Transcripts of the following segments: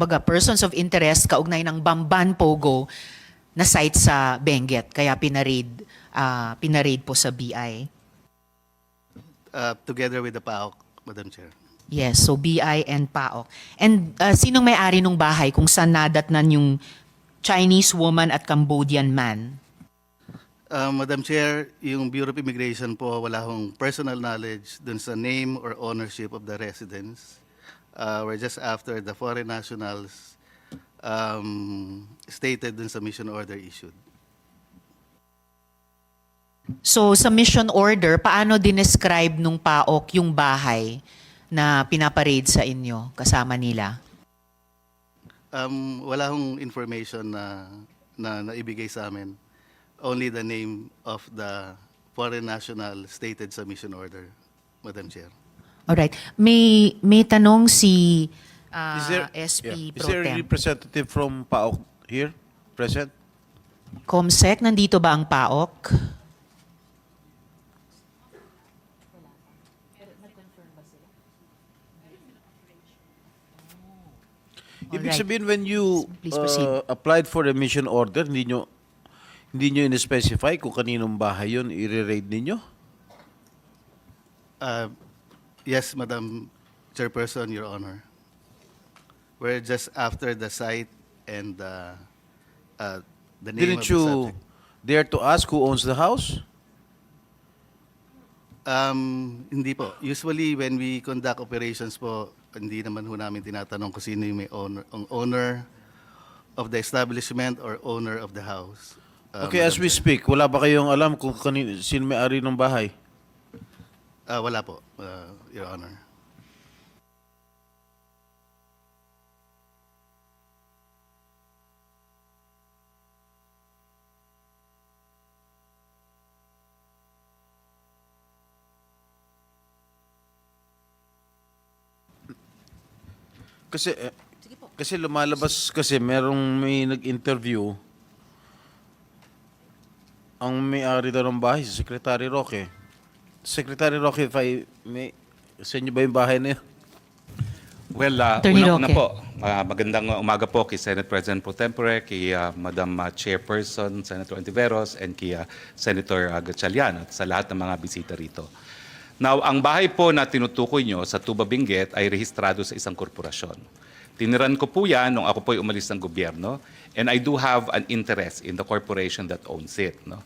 kumbaga, persons of interest kaugnay ng Bamban Pogo na site sa Benguet. Kaya pinaraid, ah, pinaraid po sa BI. Uh, together with the PAOK, Madam Chair. Yes, so BI and PAOK. And ah, sinong may-ari ng bahay kung saan nadatnan yung Chinese woman at Cambodian man? Uh, Madam Chair, yung Bureau of Immigration po, wala hong personal knowledge dun sa name or ownership of the residents. Uh, we're just after the foreign nationals um, stated dun sa mission order issued. So sa mission order, paano dinescribe nung PAOK yung bahay na pinaparade sa inyo kasama nila? Um, wala hong information na, na naibigay sa amin. Only the name of the foreign national stated sa mission order, Madam Chair. Alright. May, may tanong si ah, Is there, SP yeah. Is Pro there a Tem. representative from PAOK here, present? Comsec, nandito ba ang PAOK? Ibig Alright. sabihin, when you Please proceed. uh, applied for a mission order, hindi nyo, hindi nyo in-specify kung kaninong bahay yun, i-raid ninyo? Uh, yes, Madam Chairperson, Your Honor. We're just after the site and the, uh, the name Didn't of the you subject. dare to ask who owns the house? Um, hindi po. Usually, when we conduct operations po, hindi naman ho namin tinatanong kung sino yung may owner, ang owner of the establishment or owner of the house. Uh, okay, as Madam we Chair. speak, wala ba kayong alam kung kanin, sino may-ari ng bahay? Ah, wala po, uh, Your Honor. Kasi eh, kasi lumalabas kasi merong may nag-interview ang may-ari daw ng bahay si Secretary Roque. Secretary Roque, if I may, sa inyo ba yung bahay na yun? Well, uh, Attorney una-una Roque. po, uh, magandang umaga po kay Senate President Pro Tempore, kay uh, Madam uh, Chairperson, Senator Antiveros, and kay uh, Senator uh, Gatchalian at sa lahat ng mga bisita rito. Now, ang bahay po na tinutukoy nyo sa Tuba Benguet ay rehistrado sa isang korporasyon. Tiniran ko po yan nung ako po ay umalis ng gobyerno and I do have an interest in the corporation that owns it. No?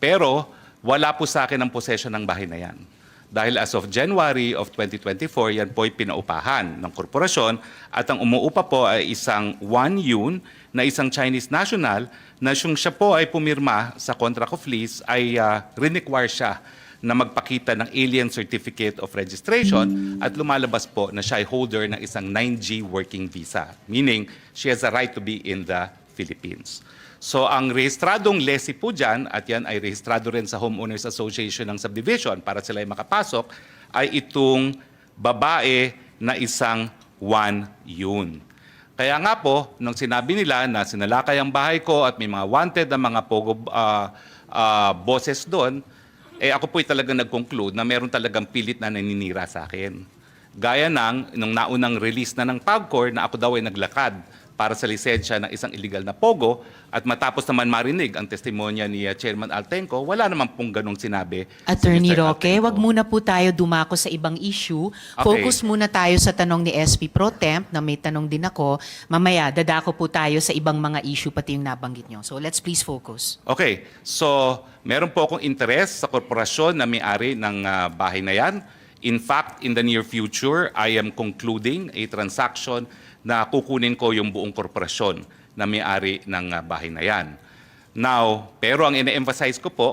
Pero wala po sa akin ang possession ng bahay na yan. Dahil as of January of 2024, yan po ay pinaupahan ng korporasyon at ang umuupa po ay isang Wan Yun na isang Chinese national na siyang siya po ay pumirma sa contract of lease ay uh, require siya na magpakita ng alien certificate of registration at lumalabas po na siya ay holder ng isang 9G working visa. Meaning, she has a right to be in the Philippines. So ang rehistradong lessee po dyan, at yan ay rehistrado rin sa Homeowners Association ng Subdivision para sila ay makapasok, ay itong babae na isang one yun. Kaya nga po, nung sinabi nila na sinalakay ang bahay ko at may mga wanted na mga pogo ah, ah, bosses doon, eh ako po'y talagang nag-conclude na meron talagang pilit na naninira sa akin. Gaya ng, nung naunang release na ng PAGCOR na ako daw ay naglakad para sa lisensya ng isang illegal na pogo at matapos naman marinig ang testimonya ni uh, Chairman Altenco, wala naman pong ganong sinabi. si Attorney Mr. Roque, Altenco. wag muna po tayo dumako sa ibang issue. Okay. Focus muna tayo sa tanong ni SP Pro Temp na may tanong din ako. Mamaya, dadako po tayo sa ibang mga issue pati yung nabanggit nyo. So let's please focus. Okay, so meron po akong interest sa korporasyon na may-ari ng ah, bahay na yan. In fact, in the near future, I am concluding a transaction na kukunin ko yung buong korporasyon na may-ari ng ah, bahay na yan. Now, pero ang ine-emphasize ko po,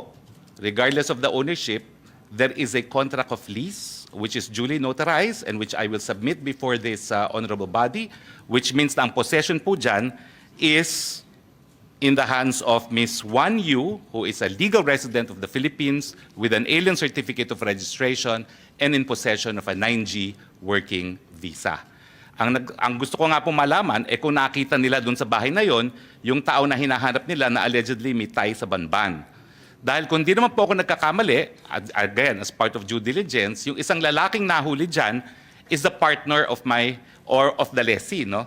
regardless of the ownership, there is a contract of lease which is duly notarized and which I will submit before this ah, honorable body, which means na ang possession po dyan is in the hands of Ms. Wan Yu, who is a legal resident of the Philippines with an alien certificate of registration and in possession of a 9G working visa. Ang, nag, ang gusto ko nga po malaman, eh kung nakita nila doon sa bahay na yon, yung tao na hinahanap nila na allegedly may tie sa banban. Dahil kung di naman po ako nagkakamali, ag- again, as part of due diligence, yung isang lalaking nahuli dyan is the partner of my, or of the lessee, no?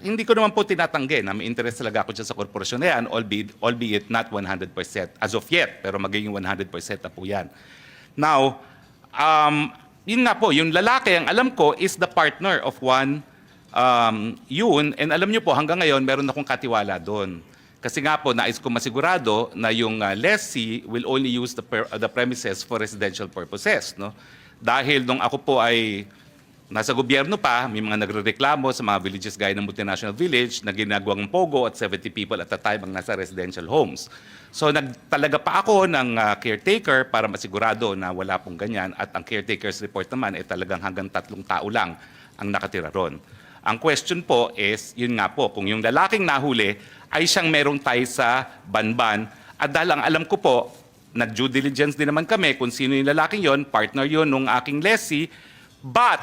hindi ko naman po tinatanggi na may interest talaga ako dyan sa korporasyon na yan, albeit, albeit not 100% as of yet, pero magiging 100% na po yan. Now, um, yun nga po, yung lalaki, ang alam ko, is the partner of one um, yun. And alam nyo po, hanggang ngayon, meron akong katiwala doon. Kasi nga po, nais ko masigurado na yung uh, lessee will only use the, per- uh, the premises for residential purposes. No? Dahil nung ako po ay nasa gobyerno pa, may mga nagrereklamo sa mga villages gaya ng multinational village na ginagawang pogo at 70 people at a time ang nasa residential homes. So nagtalaga pa ako ng uh, caretaker para masigurado na wala pong ganyan at ang caretaker's report naman ay talagang hanggang tatlong tao lang ang nakatira ron. Ang question po is, yun nga po, kung yung lalaking nahuli ay siyang merong tie sa banban at dahil ang alam ko po, nag-due diligence din naman kami kung sino yung lalaking yon, partner yon nung aking lessee, but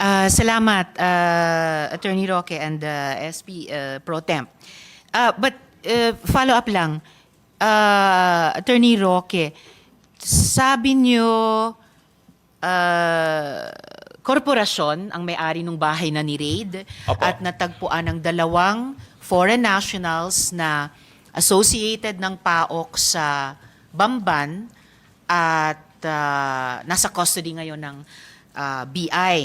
Ah, salamat, ah, Attorney Roque and ah, SP ah, Pro Temp. Ah, but uh, follow up lang, Ah, Attorney Roque, sabi niyo ah, korporasyon ang may-ari ng bahay na ni-raid Opo. at natagpuan ng dalawang foreign nationals na associated ng PAOK sa Bamban at ah, nasa custody ngayon ng ah, BI.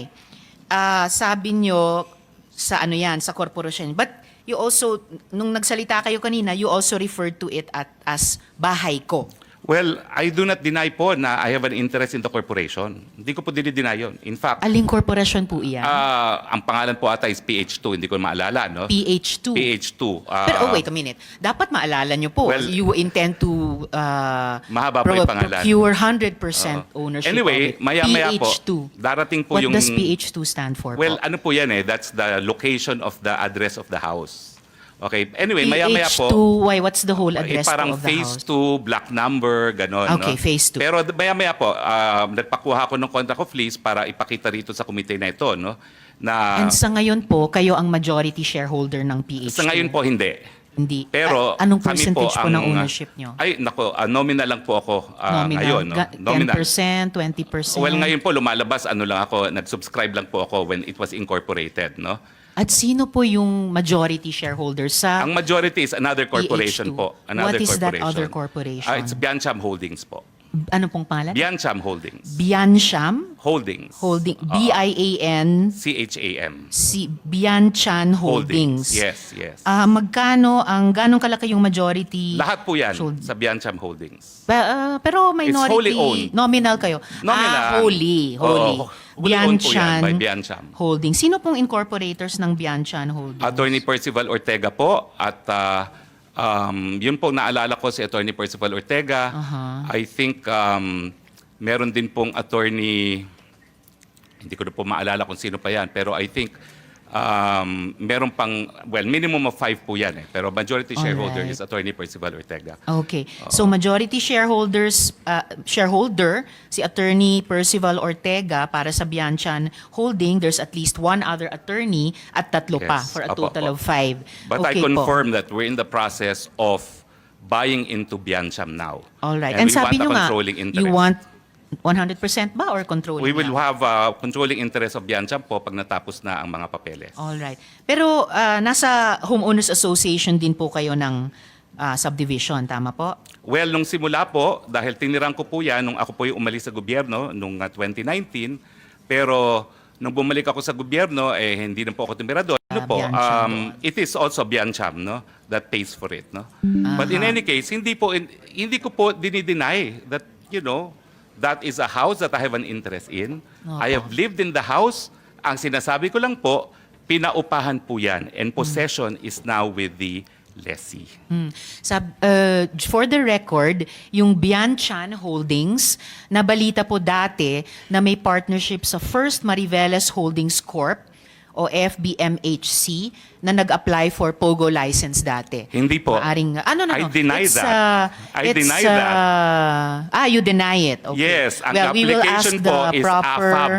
Ah, sabi nyo sa ano yan, sa korporasyon. But you also, nung nagsalita kayo kanina, you also referred to it at, as bahay ko. Well, I do not deny po na I have an interest in the corporation. Hindi ko po dinideny yun. In fact, Aling korporasyon po iyan? ah, ang pangalan po ata is PH2, hindi ko maalala, no? PH2. PH2. ah, Pero oh, wait a minute. Dapat maalala nyo po. Well, you intend to uh, Mahaba pa yung pangalan. procure 100% Oo. ownership Anyway, of it. maya-maya po, PH2. darating po What yung- does PH2 stand for Well, po? ano po yan eh, that's the location of the address of the house. Okay, anyway, maya-maya PH2, po, why, what's the whole eh, address parang po of the phase house? 2, black number, gano'n. Okay, no? phase two. Pero maya-maya po, um, nagpakuha ko ng contract of lease para ipakita rito sa komite na ito, no? Na And sa ngayon po, kayo ang majority shareholder ng PH2. sa ngayon po hindi. Hindi. Pero A- anong percentage po, ng ang, ownership nyo? Ay, nako, ah, nominal lang po ako ah, Nominal. ngayon. No? Ga- 10%, 20%? Well, ngayon po lumalabas, ano lang ako, nag-subscribe lang po ako when it was incorporated, no? At sino po yung majority shareholder sa... Ang majority is another corporation PH2. po. Another What is that corporation. other corporation? Ah, it's Biancham Holdings po. ano pong pangalan? Biancham Holdings. Biancham Holdings. Holding. Oo. B-I-A-N... C-H-A-M. Si Bianchan Holdings. Yes, yes. Ah, magkano ang ganong kalaki yung majority? Lahat po yan Hold- sa Biancham Holdings. Ba- ah, pero minority wholly owned. nominal kayo. Nominal. Ah, wholly, wholly. Oo, wholly owned po yan Bianchan by. Holdings. Sino pong incorporators ng Bianchan Holdings? Attorney Percival Ortega po at ah, um, yun po naalala ko si Attorney Percival Ortega. Aha. I think um, meron din pong attorney hindi ko na po maalala kung sino pa yan pero I think um, meron pang well minimum of five po yan eh pero majority shareholder Alright. is Attorney Percival Ortega. Okay. So majority shareholders uh, shareholder si Attorney Percival Ortega para sa Bianchan Holding. There's at least one other attorney at tatlo pa Yes. for a total of apo. five. But I okay po. confirm that we're in the process of buying into Biancham now. All right. And, And, we sabi want a nyo nga, controlling interest. you want 100% ba or controlling We will lang? have a controlling interest of Biancham po pag natapos na ang mga papeles. All right. Pero ah, nasa Homeowners Association din po kayo ng ah, subdivision, tama po? Well, nung simula po, dahil tiniran ko po yan nung ako po yung umalis sa gobyerno nung uh, 2019, pero nung bumalik ako sa gobyerno, eh, hindi na po ako tumira doon. Ano Ah, po, Biancham um, it is also Biancham, no? That pays for it, no? But in any case, hindi po, hindi ko po dinideny that, you know, that is a house that I have an interest in. I have lived in the house. Ang sinasabi ko lang po, pinaupahan po yan. And possession is now with the lessee. Hmm. Sab, uh, for the record, yung Bianchan Holdings, nabalita po dati na may partnership sa First Mariveles Holdings Corp o FBMHC na nag-apply for POGO license dati. Hindi po. Maaring, ano, no, I no. deny It's, that. uh, I it's, deny that. uh, ah, you deny it. Okay. Yes, ang well, we application ask po the is proper, AFAB.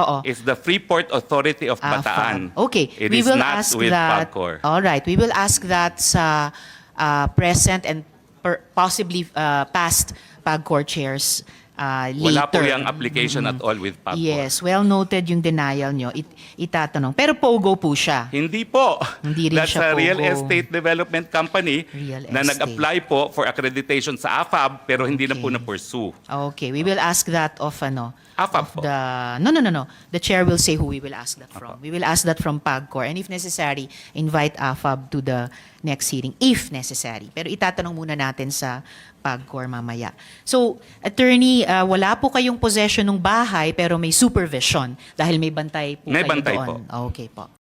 Oo. It's the Freeport Authority of AFAB. Bataan. Okay, It we is will not ask with that. PAGCOR. All right, we will ask that sa uh, present and per- possibly uh, past PAGCOR chairs uh, later. Wala po yung application at all with PAGCOR. Yes, well noted yung denial nyo. It, itatanong. Pero POGO po siya. Hindi po. Hindi rin That's siya a real POGO. estate development company Real na nag-apply po for accreditation sa AFAB pero hindi na po Okay. na-pursue. Okay, we will ask that of ano. AFAB of po. the No, no, no, no. The chair will say who we will ask that from. We will ask that from PAGCOR and if necessary, invite AFAB to the next hearing if necessary. Pero itatanong muna natin sa PAGCOR mamaya. So, attorney, uh, wala po kayong possession ng bahay pero may supervision dahil may bantay po May kayo bantay doon. Okay po.